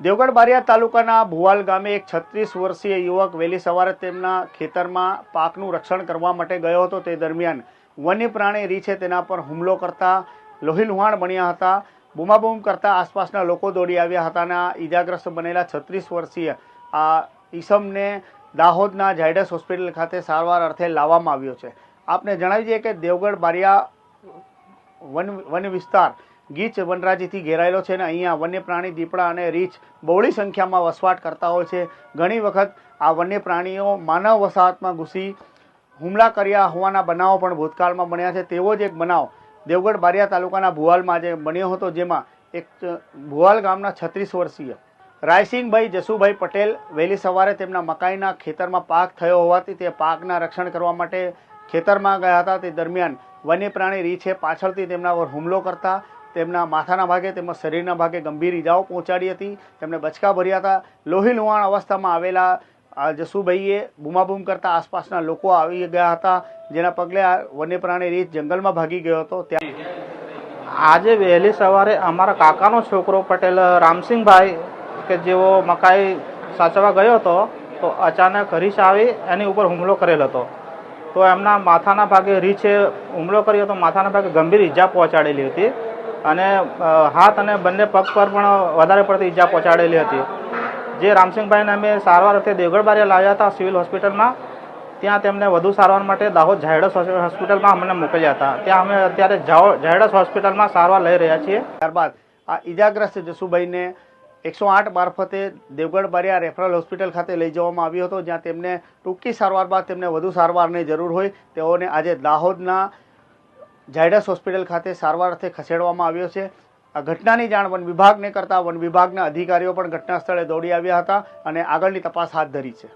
દેવગઢ બારિયા તાલુકાના ભુવાલ ગામે એક છત્રીસ વર્ષીય યુવક વહેલી સવારે તેમના ખેતરમાં પાકનું રક્ષણ કરવા માટે ગયો હતો. તે દરમિયાન વન્ય પ્રાણી રીછે તેના પર હુમલો કરતા લોહીલુહાણ બન્યા હતા. બૂમાબૂમ કરતા આસપાસના લોકો દોડી આવ્યા હતા અને ઈજાગ્રસ્ત બનેલા છત્રીસ વર્ષીય આ ઈસમને દાહોદના ઝાયડસ હોસ્પિટલ ખાતે સારવાર અર્થે લાવવામાં આવ્યો છે. આપને જણાવી દઈએ કે દેવગઢ બારિયા વન વન વિસ્તાર ગીચ વનરાજીથી ઘેરાયેલો છે અને અહીંયા વન્ય પ્રાણી દીપડા અને રીછ બહોળી સંખ્યામાં વસવાટ કરતા હોય છે. ઘણી વખત આ વન્ય પ્રાણીઓ માનવ વસાહતમાં ઘૂસી હુમલા કર્યા હોવાના બનાવો પણ ભૂતકાળમાં બન્યા છે. તેવો જ એક બનાવ દેવગઢ બારિયા તાલુકાના ભુવાલમાં જે બન્યો હતો, જેમાં એક ભુવાલ ગામના છત્રીસ વર્ષીય રાયસિંગભાઈ જસુભાઈ પટેલ વહેલી સવારે તેમના મકાઈના ખેતરમાં પાક થયો હોવાથી તે પાકના રક્ષણ કરવા માટે ખેતરમાં ગયા હતા. તે દરમિયાન વન્ય પ્રાણી રીછે પાછળથી તેમના પર હુમલો કરતા તેમના માથાના ભાગે તેમજ શરીરના ભાગે ગંભીર ઈજાઓ પહોંચાડી હતી. તેમને બચકા ભર્યા હતા. લોહી લુહાણ અવસ્થામાં આવેલા આ જસુભાઈએ બૂમાબૂમ કરતા આસપાસના લોકો આવી ગયા હતા, જેના પગલે આ વન્ય પ્રાણી રીત જંગલમાં ભાગી ગયો હતો. ત્યાં આજે વહેલી સવારે અમારા કાકાનો છોકરો પટેલ, રામસિંહભાઈ, કે જેઓ મકાઈ સાચવા ગયો હતો, તો અચાનક રીછ આવી, એની ઉપર હુમલો કરેલ હતો. તો એમના માથાના ભાગે રીછે હુમલો કર્યો તો માથાના ભાગે ગંભીર ઈજા પહોંચાડેલી હતી. અને હાથ અને બંને પગ પર પણ વધારે પડતી ઈજા પહોંચાડેલી હતી. જે રામસિંહભાઈને અમે સારવાર અર્થે દેવગઢ બારિયા લાવ્યા હતા સિવિલ હોસ્પિટલમાં, ત્યાં તેમને વધુ સારવાર માટે દાહોદ ઝાયડસ હોસ્પિટલમાં અમને મોકલ્યા હતા. ત્યાં અમે અત્યારે ઝાયડસ હોસ્પિટલમાં સારવાર લઈ રહ્યા છીએ. ત્યારબાદ આ ઈજાગ્રસ્ત જસુભાઈને એકસો આઠ મારફતે દેવગઢ બારિયા રેફરલ હોસ્પિટલ ખાતે લઈ જવામાં આવ્યો હતો, જ્યાં તેમને ટૂંકી સારવાર બાદ તેમને વધુ સારવારની જરૂર હોય. તેઓને આજે દાહોદના ઝાયડસ હોસ્પિટલ ખાતે સારવાર અર્થે ખસેડવામાં આવ્યો છે. આ ઘટનાની જાણ વન વિભાગને કરતા વન વિભાગના અધિકારીઓ પણ ઘટના સ્થળે દોડી આવ્યા હતા અને આગળની તપાસ હાથ ધરી છે.